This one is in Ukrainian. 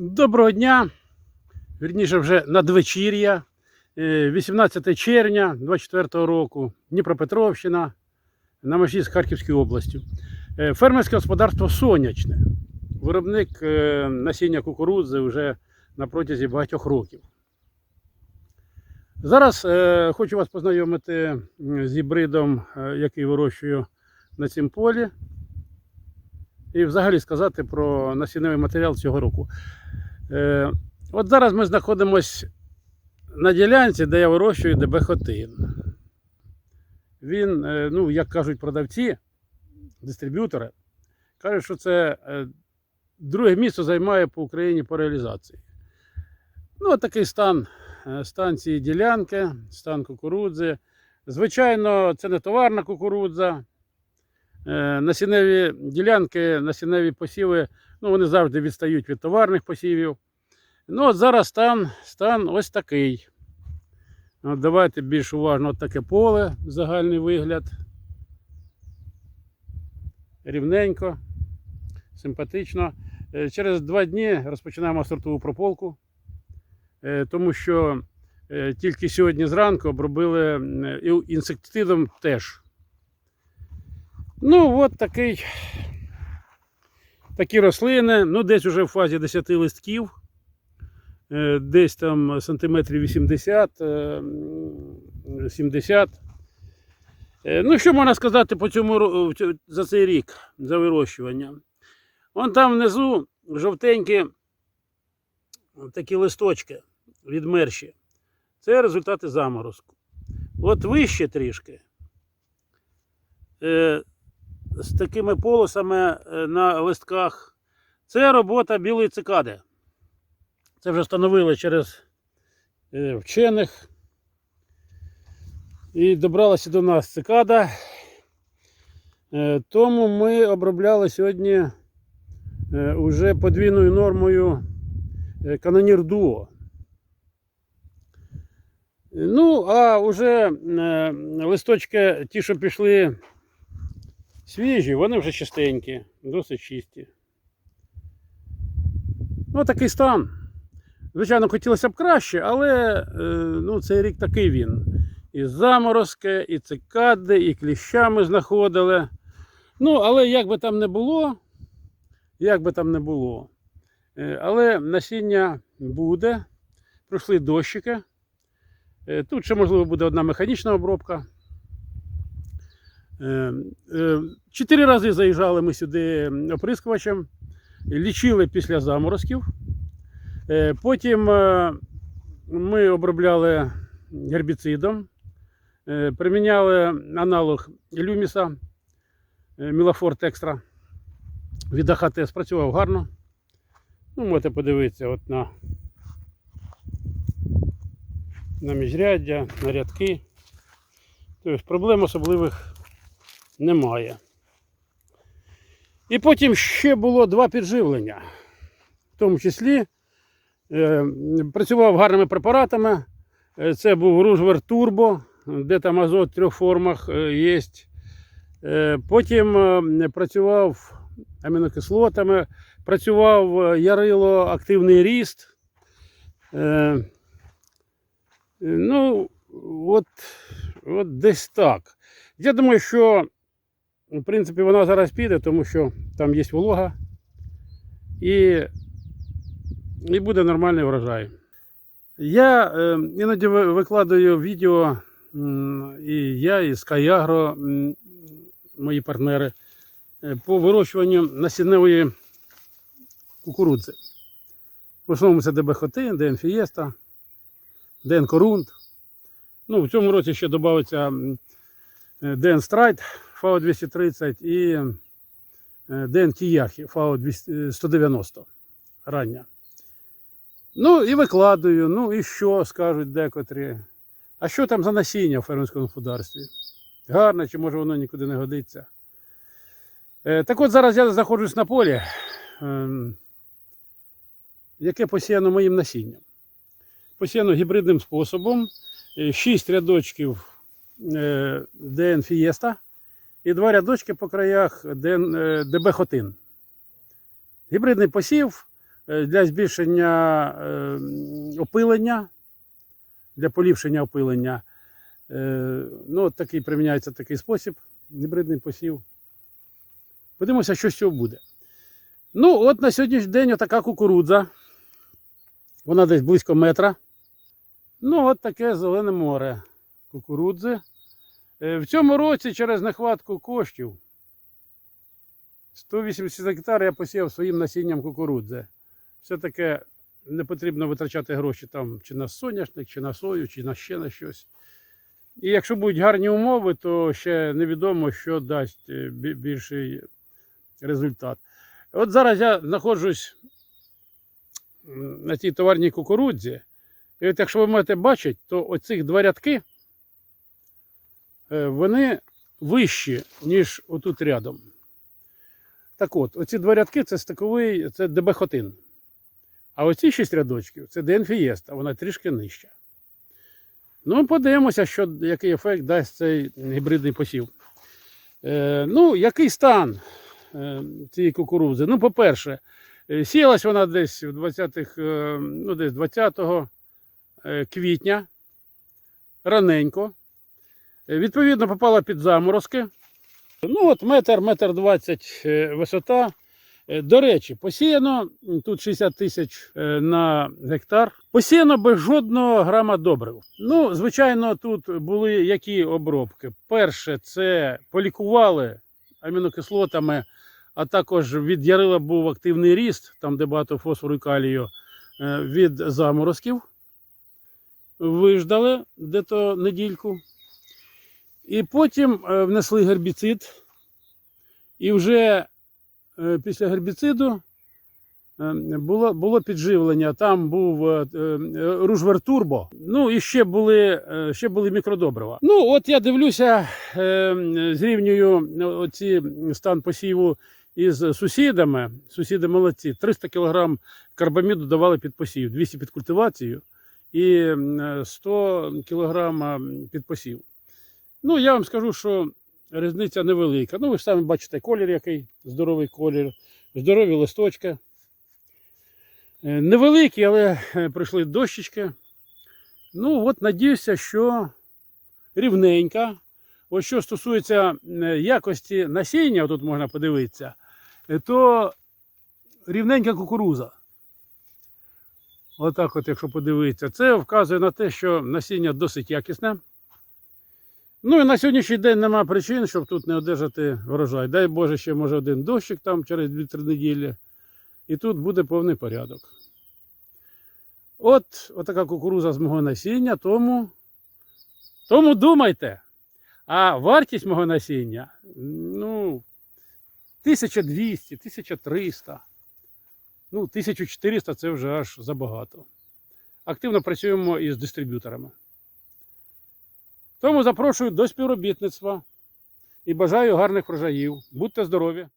Доброго дня. Вірніше вже надвечір'я. Е, 18 червня 24 року. Дніпропетровщина на межі з Харківською областю. Е, Фермерське господарство Сонячне. Виробник е, насіння кукурудзи вже на протязі багатьох років. Зараз е, хочу вас познайомити з гібридом, е, який вирощую на цім полі. І взагалі сказати про насінневий матеріал цього року. Е, от зараз ми знаходимося на ділянці, де я вирощую ДБ-хотин. Він, е, ну, як кажуть продавці, дистриб'ютори, кажуть, що це е, друге місце займає по Україні по реалізації. Ну, от такий стан, стан цієї ділянки, стан кукурудзи. Звичайно, це не товарна кукурудза. Насінневі ділянки, насінневі посіви, ну, вони завжди відстають від товарних посівів. Ну, от зараз стан, стан ось такий. От давайте більш уважно от таке поле, загальний вигляд. Рівненько, симпатично. Е, Через два дні розпочинаємо сортову прополку, е, тому що е, тільки сьогодні зранку обробили м, і інсектицидом теж. Ну, от такий, такі рослини, ну, десь вже в фазі 10 листків, е, десь там сантиметрів 80, е, 70. Е, Ну, що можна сказати по цьому, за цей рік, за вирощування? Вон там внизу жовтенькі такі листочки відмерші. Це результати заморозку. От вище трішки. З такими полосами е, на листках. Це робота білої цикади. Це вже встановили через е, вчених. І добралася до нас цикада. Е, Тому ми обробляли сьогодні уже подвійною нормою канонір дуо. Ну, а вже листочки, ті, що пішли свіжі, вони вже чистенькі, досить чисті. Ну, такий стан. Звичайно, хотілося б краще, але е, ну, цей рік такий він. І заморозки, і цикади, і кліщами знаходили. Ну, але як би там не було, як би там не було. е, Але насіння буде, пройшли дощики. Е, Тут ще, можливо, буде одна механічна обробка. Е, е, Чотири рази заїжджали ми сюди оприскувачем, лічили після заморозків. Е, Потім е, ми обробляли гербіцидом, приміняли аналог люміса Мілафорт Екстра від АХТ спрацював гарно. Ну, можете подивитися от на, на міжряддя, на рядки. Тобто проблем особливих немає. І потім ще було два підживлення. В тому числі е, працював гарними препаратами. Е, Це був Ружвер Турбо, де там азот в трьох формах є. Потім е, працював амінокислотами, працював е, ярило активний ріст. Е, Ну, от, от десь так. Я думаю, що в принципі вона зараз піде, тому що там є волога і, і буде нормальний врожай. Я е, іноді ви- викладаю відео, і я, і Skyagro, мої партнери, е, по вирощуванню насінневої кукурудзи. В основному це ДБ-1, ДН Фієста, ДН Корунт. Ну, в цьому році ще додається е, ДН Страйт ФАО 230 і е, ДН Кіяхі ФАО 200 190 рання. Ну і викладаю, ну і що скажуть декотрі. А що там за насіння в фермерському господарстві? Гарне, чи може воно нікуди не годиться. Е, так от зараз я знаходжусь на полі, ем, яке посіяно моїм насінням. Посіяно гібридним способом. 6 рядочків е, ДН Фієста і два рядочки по краях ДН, е, ДБ Хотин. Гібридний посів е, для збільшення е, опилення, для поліпшення опилення. Ну, такий приміняється такий спосіб, гібридний посів. Подивимося, що з цього буде. Ну, от на сьогоднішній день така кукурудза. Вона десь близько метра. Ну, от таке зелене море кукурудзи. Е, В цьому році через нехватку коштів 180 гектар я посіяв своїм насінням кукурудзи. Все-таки не потрібно витрачати гроші там чи на соняшник, чи на сою, чи на ще на щось. І якщо будуть гарні умови, то ще невідомо, що дасть е, більший результат. От зараз я знаходжусь на цій товарній кукурудзі. І от якщо ви можете бачити, то оцих два рядки вони вищі, ніж отут рядом. Так от, оці два рядки це стиковий, це ДБ Хотин. А оці шість рядочків це ДН Фієста, вона трішки нижча. Ну, подивимося, що, який ефект дасть цей гібридний посів. Е, ну, який стан е, цієї кукурудзи? Ну, по-перше, е, сіялась вона десь в 20-х, е, ну, десь 20 е, квітня, раненько. Е, Відповідно, попала під заморозки. Ну, от метр, метр двадцять е, висота. Е, До речі, посіяно тут 60 тисяч на гектар. Посіяно без жодного грама добрив. Ну, звичайно, тут були які обробки. Перше, це полікували амінокислотами, а також від ярила був активний ріст, там де багато фосфору і калію, від заморозків. Виждали де-то недільку. І потім е, внесли гербіцид. І вже е, після гербіциду е, було, було підживлення. Там був ружвер турбо. Ну і ще були, ще були мікродобрива. Ну, от я дивлюся, зрівнюю оці стан посіву із сусідами. Сусіди молодці. 300 кг карбаміду давали під посів, 200 під культивацію і 100 кг під посів. Ну, я вам скажу, що різниця невелика. Ну, ви ж самі бачите колір, який здоровий колір, здорові листочки. Е, Невеликі, але е, пройшли дощечки. Ну, от надіюся, що рівненька. Ось що стосується е, якості насіння, тут можна подивитися, то рівненька кукуруза. Отак, от, якщо подивитися, це вказує на те, що насіння досить якісне. Ну і на сьогоднішній день немає причин, щоб тут не одержати врожай. Дай Боже, ще може один дощик там через 2-3 неділі. І тут буде повний порядок. От отака кукуруза з мого насіння, тому, тому думайте. А вартість мого насіння ну, 1200, 1300. Ну, 1400 це вже аж забагато. Активно працюємо із дистриб'юторами. Тому запрошую до співробітництва і бажаю гарних врожаїв. Будьте здорові!